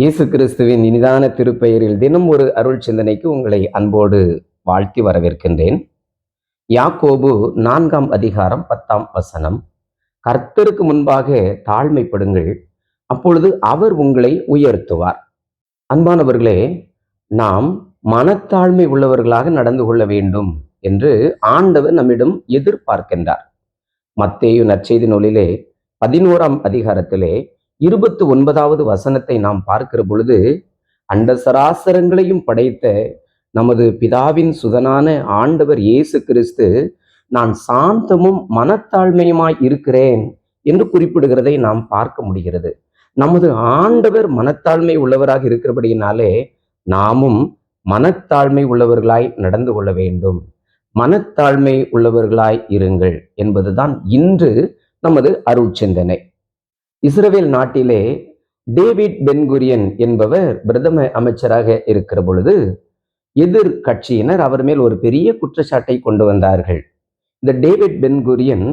இயேசு கிறிஸ்துவின் இனிதான திருப்பெயரில் தினம் ஒரு அருள் சிந்தனைக்கு உங்களை அன்போடு வாழ்த்தி வரவேற்கின்றேன். யாக்கோபு நான்காம் அதிகாரம் பத்தாம் வசனம். கர்த்தருக்கு முன்பாக தாழ்மைப்படுங்கள் அப்பொழுது அவர் உங்களை உயர்த்துவார். அன்பானவர்களே நாம் மனத்தாழ்மை உள்ளவர்களாக நடந்து கொள்ள வேண்டும் என்று ஆண்டவர் நம்மிடம் எதிர்பார்க்கின்றார். மத்தேயு நற்செய்தி நூலிலே பதினோராம் அதிகாரத்திலே இருபத்தி ஒன்பதாவது வசனத்தை நாம் பார்க்கிற பொழுது அண்ட சராசரங்களையும் படைத்த நமது பிதாவின் சுதனான ஆண்டவர் இயேசு கிறிஸ்து நான் சாந்தமும் மனத்தாழ்மையுமாய் இருக்கிறேன் என்று குறிப்பிடுகிறதை நாம் பார்க்க முடிகிறது. நமது ஆண்டவர் மனத்தாழ்மை உள்ளவராக இருக்கிறபடியினாலே நாமும் மனத்தாழ்மை உள்ளவர்களாய் நடந்து கொள்ள வேண்டும். மனத்தாழ்மை உள்ளவர்களாய் இருங்கள் என்பதுதான் இன்று நமது அருள் சிந்தனை இஸ்ரவேல் நாட்டிலே டேவிட் பென்குரியன் என்பவர் பிரதம அமைச்சராக இருக்கிற பொழுது எதிர் கட்சியினர் அவர் மேல் ஒரு பெரிய குற்றச்சாட்டை கொண்டு வந்தார்கள். இந்த டேவிட் பென்குரியன்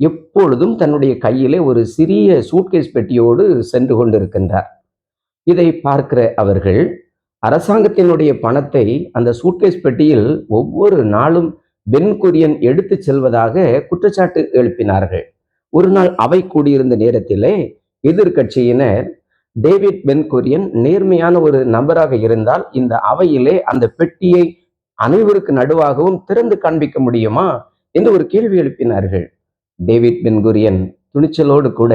எப்பொழுதும் தன்னுடைய கையிலே ஒரு சிறிய சூட்கேஸ் பெட்டியோடு சென்று கொண்டிருக்கின்றார். இதை பார்க்கிற அவர்கள் அரசாங்கத்தினுடைய பணத்தை அந்த சூட்கேஸ் பெட்டியில் ஒவ்வொரு நாளும் பென்குரியன் எடுத்து செல்வதாக குற்றச்சாட்டு எழுப்பினார்கள். ஒரு நாள் அவை கூடியிருந்த நேரத்திலே எதிர்கட்சியினர் டேவிட் பென்குரியன் நேர்மையான ஒரு நபராக இருந்தால் இந்த அவையிலே அந்த பெட்டியை அனைவருக்கு நடுவாகவும் திறந்து காண்பிக்க முடியுமா என்று ஒரு கேள்வி எழுப்பினார்கள். டேவிட் பென்குரியன் துணிச்சலோடு கூட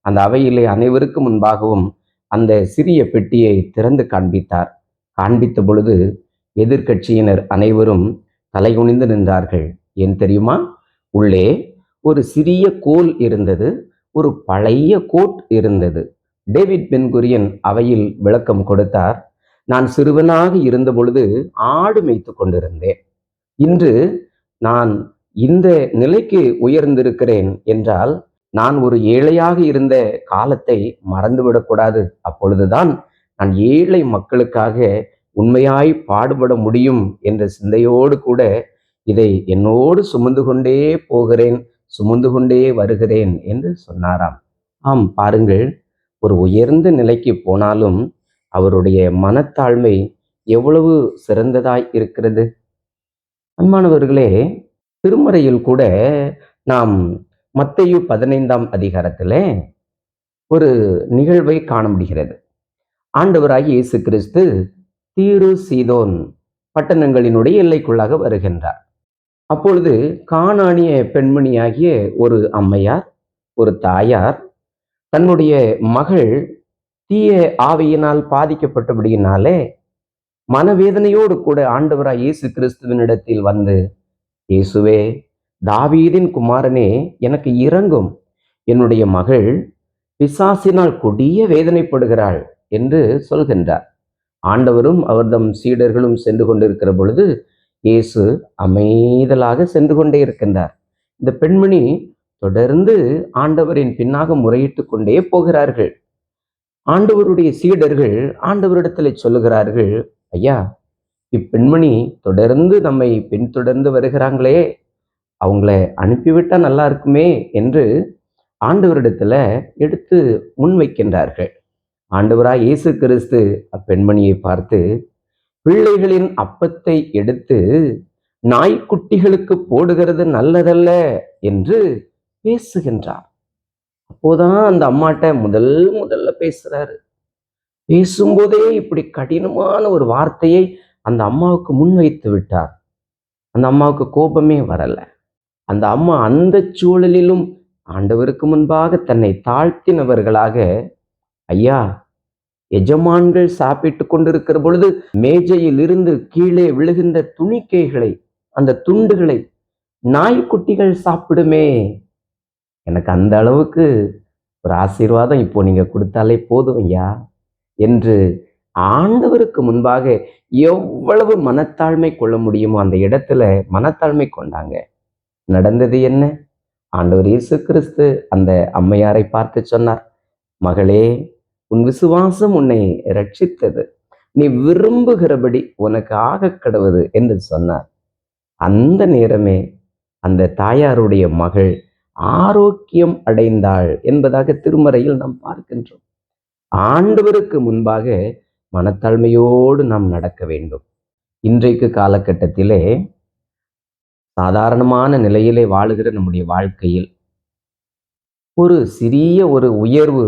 அந்த அவையிலே அனைவருக்கு முன்பாகவும் அந்த சிறிய பெட்டியை திறந்து காண்பித்தார். காண்பித்த பொழுது எதிர்கட்சியினர் அனைவரும் தலைகுனிந்து நின்றார்கள். ஏன் தெரியுமா? உள்ளே ஒரு சிறிய கோல் இருந்தது ஒரு பழைய கோட் இருந்தது. டேவிட் பென்குரியன் அவையில் விளக்கம் கொடுத்தார் நான் சிறுவனாக இருந்த பொழுது ஆடு மேய்த்து கொண்டிருந்தேன். இன்று நான் இந்த நிலைக்கு உயர்ந்திருக்கிறேன் என்றால் நான் ஒரு ஏழையாக இருந்த காலத்தை மறந்துவிடக்கூடாது அப்பொழுதுதான் நான் ஏழை மக்களுக்காக உண்மையாய் பாடுபட முடியும் என்ற சிந்தையோடு கூட இதை என்னோடு சுமந்து கொண்டே போகிறேன். சுமந்து கொண்டே வருகிறேன் என்று சொன்னாராம். ஆம் பாருங்கள் ஒரு உயர்ந்த நிலைக்கு போனாலும் அவருடைய மனத்தாழ்மை எவ்வளவு சிறந்ததாய் இருக்கிறது. அன்பானவர்களே திருமறையில் கூட நாம் மத்தையு பதினைந்தாம் அதிகாரத்தில் ஒரு நிகழ்வை காண முடிகிறது. ஆண்டவராகி இயேசு கிறிஸ்து தீரு சீதோன் பட்டணங்களினுடைய எல்லைக்குள்ளாக வருகின்றார். அப்பொழுது காணானிய பெண்மணியாகிய ஒரு அம்மையார் ஒரு தாயார் தன்னுடைய மகள் தீய ஆவியினால் பாதிக்கப்பட்டபடியினாலே மனவேதனையோடு கூட ஆண்டவராய் இயேசு கிறிஸ்துவனிடத்தில் வந்து இயேசுவே தாவீதின் குமாரனே எனக்கு இறங்கும் என்னுடைய மகள் பிசாசினால் கொடிய வேதனைப்படுகிறாள் என்று சொல்கின்றார். ஆண்டவரும் அவர்தம் சீடர்களும் சென்று கொண்டிருக்கிற பொழுது இயேசு அமைதலாக சென்று கொண்டே இருக்கின்றார். இந்த பெண்மணி தொடர்ந்து ஆண்டவரின் பின்னாக முறையிட்டு கொண்டே போகிறார்கள். ஆண்டவருடைய சீடர்கள் ஆண்டவரிடத்தில் சொல்லுகிறார்கள் ஐயா இப்பெண்மணி தொடர்ந்து நம்மை பின்தொடர்ந்து வருகிறாங்களே அவங்கள அனுப்பிவிட்டா நல்லா இருக்குமே என்று ஆண்டவரிடத்துல எடுத்து முன்வைக்கின்றார்கள். ஆண்டவராய் இயேசு கிறிஸ்து அப்பெண்மணியை பார்த்து பிள்ளைகளின் அப்பத்தை எடுத்து நாய்க்குட்டிகளுக்கு போடுகிறது நல்லதல்ல என்று பேசுகின்றார். அப்போதான் அந்த அம்மாட்ட முதல் முதல்ல பேசுறாரு. பேசும்போதே இப்படி கடினமான ஒரு வார்த்தையை அந்த அம்மாவுக்கு முன்வைத்து விட்டார். அந்த அம்மாவுக்கு கோபமே வரல. அந்த அம்மா அந்த சூழலிலும் ஆண்டவருக்கு முன்பாக தன்னை தாழ்த்தினவர்களாக ஐயா எஜமான்கள் சாப்பிட்டு கொண்டிருக்கிற பொழுது மேஜையில் இருந்து கீழே விழுகின்ற துணிக்கைகளை அந்த துண்டுகளை நாய்க்குட்டிகள் சாப்பிடுமே. எனக்கு அந்த அளவுக்கு ஒரு ஆசீர்வாதம் இப்போ நீங்க கொடுத்தாலே போதும் ஐயா என்று ஆண்டவருக்கு முன்பாக எவ்வளவு மனத்தாழ்மை கொள்ள முடியுமோ அந்த இடத்துல மனத்தாழ்மை கொண்டாங்க. நடந்தது என்ன? ஆண்டவர் இயேசு கிறிஸ்து அந்த அம்மையாரை பார்த்து சொன்னார் மகளே உன் விசுவாசம் உன்னை ரட்சித்தது நீ விரும்புகிறபடி உனக்கு ஆக கடவுது என்று சொன்னார். அந்த நேரமே அந்த தாயாருடைய மகள் ஆரோக்கியம் அடைந்தாள் என்பதாக திருமறையில் நாம் பார்க்கின்றோம். ஆண்டவருக்கு முன்பாக மனத்தாழ்மையோடு நாம் நடக்க வேண்டும். இன்றைக்கு காலகட்டத்திலே சாதாரணமான நிலையிலே வாழுகிற நம்முடைய வாழ்க்கையில் ஒரு சிறிய ஒரு உயர்வு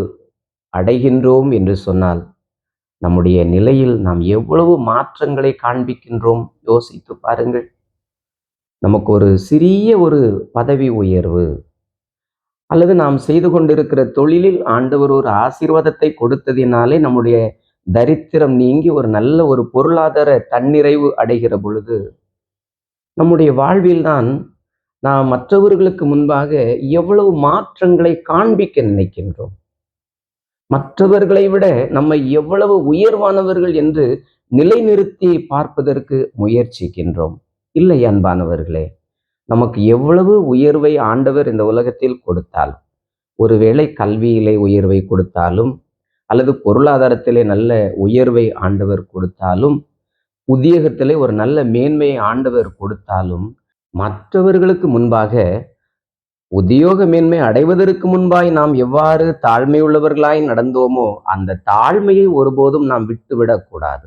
அடைகின்றோம் என்று சொன்னால் நம்முடைய நிலையில் நாம் எவ்வளவு மாற்றங்களை காண்பிக்கின்றோம் யோசித்து பாருங்கள். நமக்கு ஒரு சிறிய ஒரு பதவி உயர்வு அல்லது நாம் செய்து கொண்டிருக்கிற தொழிலில் ஆண்டவர் ஒரு ஆசீர்வாதத்தை கொடுத்ததினாலே நம்முடைய தரித்திரம் நீங்கி ஒரு நல்ல ஒரு பொருளாதார தன்னிறைவு அடைகிற பொழுது நம்முடைய வாழ்வில் தான் நாம் மற்றவர்களுக்கு முன்பாக எவ்வளவு மாற்றங்களை காண்பிக்க நினைக்கின்றோம். மற்றவர்களை விட நம்மை எவ்வளவு உயர்வானவர்கள் என்று நிலைநிறுத்தி பார்ப்பதற்கு முயற்சிக்கின்றோம். இல்லை அன்பானவர்களே நமக்கு எவ்வளவு உயர்வை ஆண்டவர் இந்த உலகத்தில் கொடுத்தாலும் ஒருவேளை கல்வியிலே உயர்வை கொடுத்தாலும் அல்லது பொருளாதாரத்திலே நல்ல உயர்வை ஆண்டவர் கொடுத்தாலும் உத்தியோகத்திலே ஒரு நல்ல மேன்மையை ஆண்டவர் கொடுத்தாலும் மற்றவர்களுக்கு முன்பாக உத்தியோக மேன்மை அடைவதற்கு முன்பாய் நாம் எவ்வாறு தாழ்மையுள்ளவர்களாய் நடந்தோமோ அந்த தாழ்மையை ஒருபோதும் நாம் விட்டுவிடக்கூடாது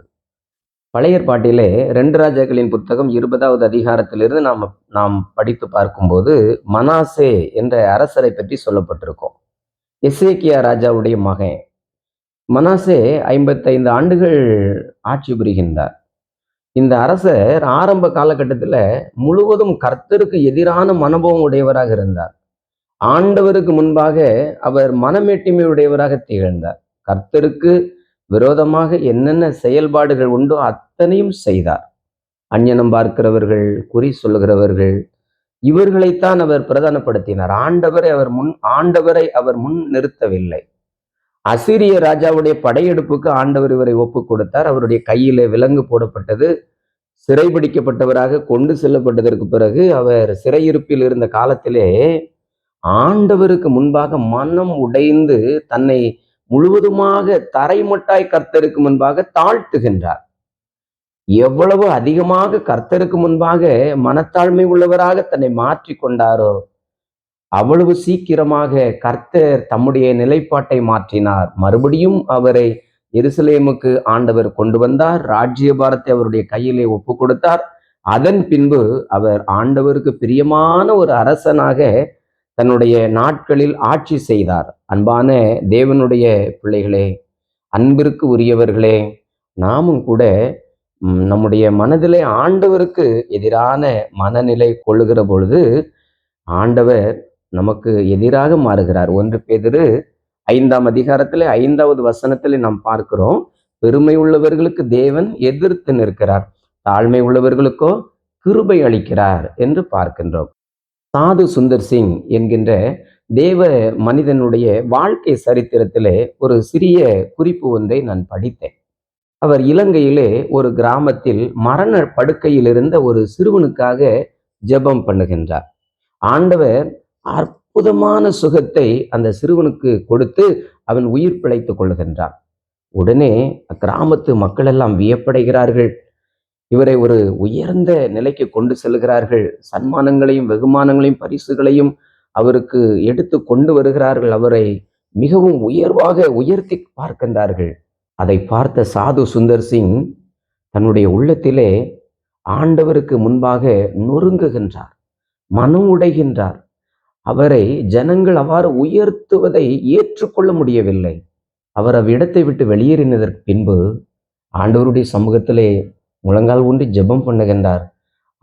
பழைய ஏற்பாட்டிலே ரெண்டு ராஜாக்களின் புத்தகம் இருபதாவது அதிகாரத்திலிருந்து நாம் நாம் படித்து பார்க்கும்போது மனாசே என்ற அரசரை பற்றி சொல்லப்பட்டிருக்கோம். எசேக்கியா ராஜாவுடைய மகன். மனாசே ஐம்பத்தைந்து ஆண்டுகள் ஆட்சி புரிகின்றார். இந்த அரசர் ஆரம்ப காலகட்டத்தில் முழுவதும் கர்த்தருக்கு எதிரான மனோபவம் உடையவராக இருந்தார். ஆண்டவருக்கு முன்பாக அவர் மனமேட்டிமை உடையவராக திகழ்ந்தார். கர்த்தருக்கு விரோதமாக என்னென்ன செயல்பாடுகள் உண்டோ அத்தனையும் செய்தார். அஞ்ஞனம் பார்க்கிறவர்கள் குறி சொல்லுகிறவர்கள் இவர்களைத்தான் அவர் பிரதானப்படுத்தினார். ஆண்டவரை அவர் முன் ஆண்டவரை அவர் முன் நிறுத்தவில்லை. அசிரிய ராஜாவுடைய படையெடுப்புக்கு ஆண்டவர் இவரை ஒப்பு கொடுத்தார். அவருடைய கையிலே விலங்கு போடப்பட்டது. சிறைபிடிக்கப்பட்டவராக கொண்டு செல்லப்பட்டதற்கு பிறகு அவர் சிறையிருப்பில் இருந்த காலத்திலே ஆண்டவருக்கு முன்பாக மனம் உடைந்து தன்னை முழுவதுமாக தரைமட்டாய் கர்த்தருக்கு முன்பாக தாழ்த்துகின்றார். எவ்வளவு அதிகமாக கர்த்தருக்கு முன்பாக மனத்தாழ்மை உள்ளவராக தன்னை மாற்றி கொண்டாரோ அவ்வளவு சீக்கிரமாக கர்த்தர் தம்முடைய நிலைப்பாட்டை மாற்றினார். மறுபடியும் அவரை எருசலேமுக்கு ஆண்டவர் கொண்டு வந்தார் ராஜ்யபாரத்தை அவருடைய கையிலே ஒப்பு கொடுத்தார் அதன் பின்பு அவர் ஆண்டவருக்கு பிரியமான ஒரு அரசனாக தன்னுடைய நாட்களில் ஆட்சி செய்தார். அன்பான தேவனுடைய பிள்ளைகளே அன்பிற்கு உரியவர்களே நாமும் கூட நம்முடைய மனதிலே ஆண்டவருக்கு எதிரான மனநிலை கொள்ளுகிற பொழுது ஆண்டவர் நமக்கு எதிராக மாறுகிறார். ஒன்று பேதிரு ஐந்தாம் அதிகாரத்திலே ஐந்தாவது வசனத்திலே நாம் பார்க்கிறோம் பெருமை உள்ளவர்களுக்கு தேவன் எதிர்த்து நிற்கிறார். தாழ்மை உள்ளவர்களுக்கோ கிருபை அளிக்கிறார் என்று பார்க்கின்றோம். சாது சுந்தர் சிங் என்கின்ற தேவ மனிதனுடைய வாழ்க்கை சரித்திரத்திலே ஒரு சிறிய குறிப்பு ஒன்றை நான் படித்தேன். அவர் இலங்கையிலே ஒரு கிராமத்தில் மரண படுக்கையில் இருந்த ஒரு சிறுவனுக்காக ஜெபம் பண்ணுகின்றார். ஆண்டவர் அற்புதமான சுகத்தை அந்த சிறுவனுக்கு கொடுத்து அவன் உயிர் பிழைத்துக் கொள்ளுகின்றான். உடனே அக்கிராமத்து மக்களெல்லாம் வியப்படைகிறார்கள். இவரை ஒரு உயர்ந்த நிலைக்கு கொண்டு செல்கிறார்கள். சன்மானங்களையும் வெகுமானங்களையும் பரிசுகளையும் அவருக்கு எடுத்து கொண்டு வருகிறார்கள். அவரை மிகவும் உயர்வாக உயர்த்தி பார்க்கின்றார்கள். அதை பார்த்த சாது சுந்தர் சிங் தன்னுடைய உள்ளத்திலே ஆண்டவருக்கு முன்பாக நொறுங்குகின்றார் மனம் உடைகின்றார். அவரை ஜனங்கள் அவ்வாறு உயர்த்துவதை ஏற்றுக்கொள்ள முடியவில்லை. அவர் அவ்விடத்தை விட்டு வெளியேறினதற்கு பின்பு ஆண்டவருடைய சமூகத்திலே முழங்கால் ஊன்றி ஜெபம் பண்ணுகின்றார்.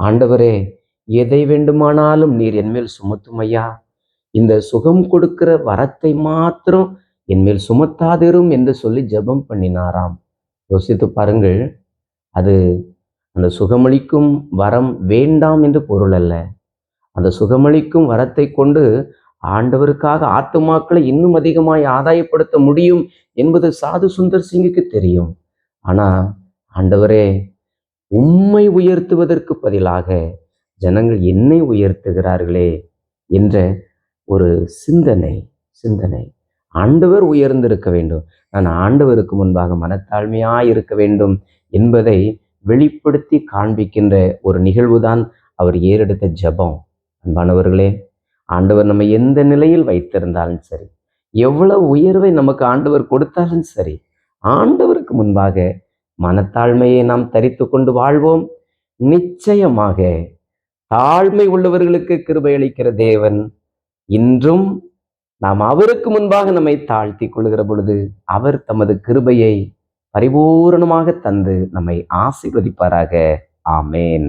ஆண்டவரே எதை வேண்டுமானாலும் நீர் என்மேல் சுமத்தும் ஐயா இந்த சுகம் கொடுக்கிற வரத்தை மாத்திரம் என்மேல் சுமத்தாதிரும் என்று சொல்லி ஜெபம் பண்ணினாராம். யோசித்து பாருங்கள் அது அந்த சுகமளிக்கும் வரம் வேண்டாம் என்று பொருள் அல்ல. அந்த சுகமளிக்கும் வரத்தை கொண்டு ஆண்டவருக்காக ஆத்துமாக்களை இன்னும் அதிகமாய் ஆதாயப்படுத்த முடியும் என்பது சாது சுந்தர் சிங்குக்கு தெரியும். ஆனா ஆண்டவரே உம்மை உயர்த்துவதற்கு பதிலாக ஜனங்கள் என்னை உயர்த்துகிறார்களே என்ற ஒரு சிந்தனை சிந்தனை. ஆண்டவர் உயர்ந்திருக்க வேண்டும். நான் ஆண்டவருக்கு முன்பாக மனத்தாழ்மையாய் இருக்க வேண்டும் என்பதை வெளிப்படுத்தி காண்பிக்கின்ற ஒரு நிகழ்வுதான் அவர் ஏறெடுத்த ஜெபம். அன்பானவர்களே ஆண்டவர் நம்ம எந்த நிலையில் வைத்திருந்தாலும் சரி எவ்வளவு உயர்வை நமக்கு ஆண்டவர் கொடுத்தாலும் சரி ஆண்டவருக்கு முன்பாக மனத்தாழ்மையை நாம் தரித்து கொண்டு வாழ்வோம். நிச்சயமாக தாழ்மை உள்ளவர்களுக்கு கிருபை அளிக்கிற தேவன் இன்றும் நாம் அவருக்கு முன்பாக நம்மை தாழ்த்தி கொள்கிற பொழுது அவர் தமது கிருபையை பரிபூரணமாக தந்து நம்மை ஆசீர்வதிப்பாராக. ஆமேன்.